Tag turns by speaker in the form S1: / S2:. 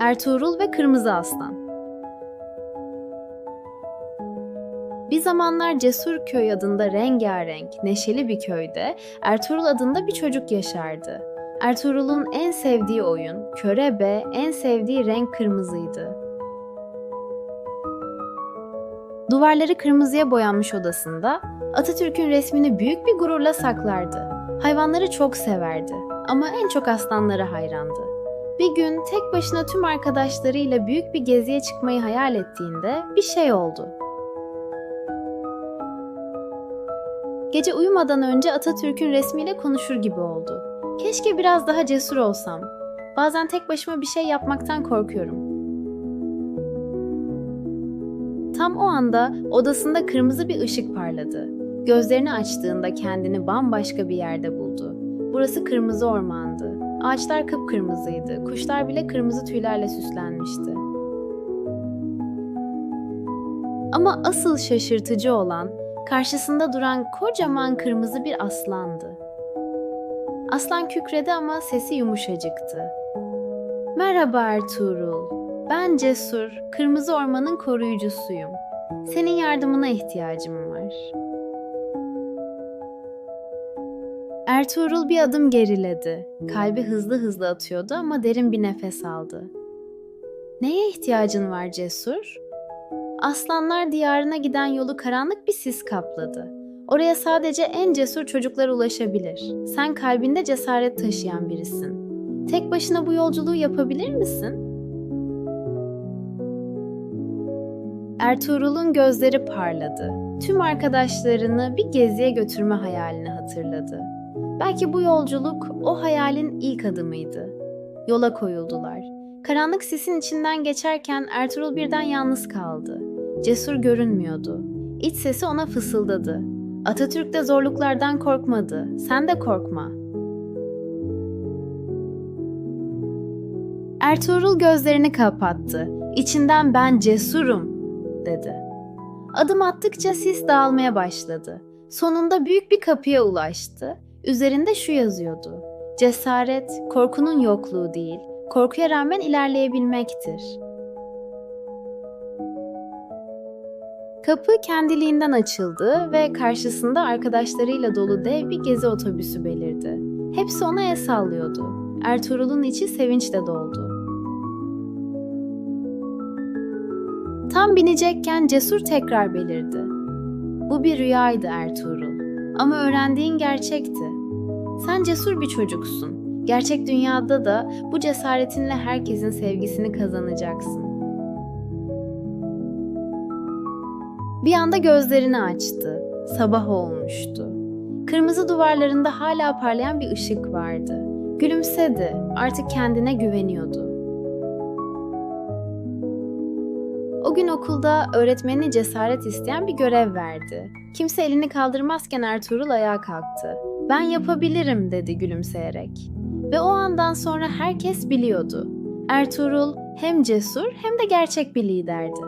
S1: Ertuğrul ve Kırmızı Aslan Bir zamanlar Cesur Köy adında rengarenk, neşeli bir köyde Ertuğrul adında bir çocuk yaşardı. Ertuğrul'un en sevdiği oyun, körebe, en sevdiği renk kırmızıydı. Duvarları kırmızıya boyanmış odasında Atatürk'ün resmini büyük bir gururla saklardı. Hayvanları çok severdi ama en çok aslanlara hayrandı. Bir gün tek başına tüm arkadaşlarıyla büyük bir geziye çıkmayı hayal ettiğinde bir şey oldu. Gece uyumadan önce Atatürk'ün resmiyle konuşur gibi oldu. Keşke biraz daha cesur olsam. Bazen tek başıma bir şey yapmaktan korkuyorum. Tam o anda odasında kırmızı bir ışık parladı. Gözlerini açtığında kendini bambaşka bir yerde buldu. Burası kırmızı ormandı. Ağaçlar kıpkırmızıydı. Kuşlar bile kırmızı tüylerle süslenmişti. Ama asıl şaşırtıcı olan karşısında duran kocaman kırmızı bir aslandı. Aslan kükredi ama sesi yumuşacıktı. Merhaba Ertuğrul. Ben Cesur, Kırmızı Orman'ın koruyucusuyum. Senin yardımına ihtiyacım var. Ertuğrul bir adım geriledi. Kalbi hızlı hızlı atıyordu ama derin bir nefes aldı. Neye ihtiyacın var Cesur? Aslanlar diyarına giden yolu karanlık bir sis kapladı. Oraya sadece en cesur çocuklar ulaşabilir. Sen kalbinde cesaret taşıyan birisin. Tek başına bu yolculuğu yapabilir misin? Ertuğrul'un gözleri parladı. Tüm arkadaşlarını bir geziye götürme hayalini hatırladı. Belki bu yolculuk o hayalin ilk adımıydı. Yola koyuldular. Karanlık sisin içinden geçerken Ertuğrul birden yalnız kaldı. Cesur görünmüyordu. İç sesi ona fısıldadı. Atatürk de zorluklardan korkmadı. Sen de korkma. Ertuğrul gözlerini kapattı. İçinden ben cesurum dedi. Adım attıkça sis dağılmaya başladı. Sonunda büyük bir kapıya ulaştı. Üzerinde şu yazıyordu. Cesaret, korkunun yokluğu değil, korkuya rağmen ilerleyebilmektir. Kapı kendiliğinden açıldı ve karşısında arkadaşlarıyla dolu dev bir gezi otobüsü belirdi. Hepsi ona el sallıyordu. Ertuğrul'un içi sevinçle doldu. Tam binecekken Cesur tekrar belirdi. Bu bir rüyaydı Ertuğrul. Ama öğrendiğin gerçekti. Sen cesur bir çocuksun. Gerçek dünyada da bu cesaretinle herkesin sevgisini kazanacaksın. Bir anda gözlerini açtı. Sabah olmuştu. Kırmızı duvarlarında hala parlayan bir ışık vardı. Gülümsedi. Artık kendine güveniyordu. O gün okulda öğretmeni cesaret isteyen bir görev verdi. Kimse elini kaldırmazken Ertuğrul ayağa kalktı. Ben yapabilirim dedi gülümseyerek. Ve o andan sonra herkes biliyordu. Ertuğrul hem cesur hem de gerçek bir liderdi.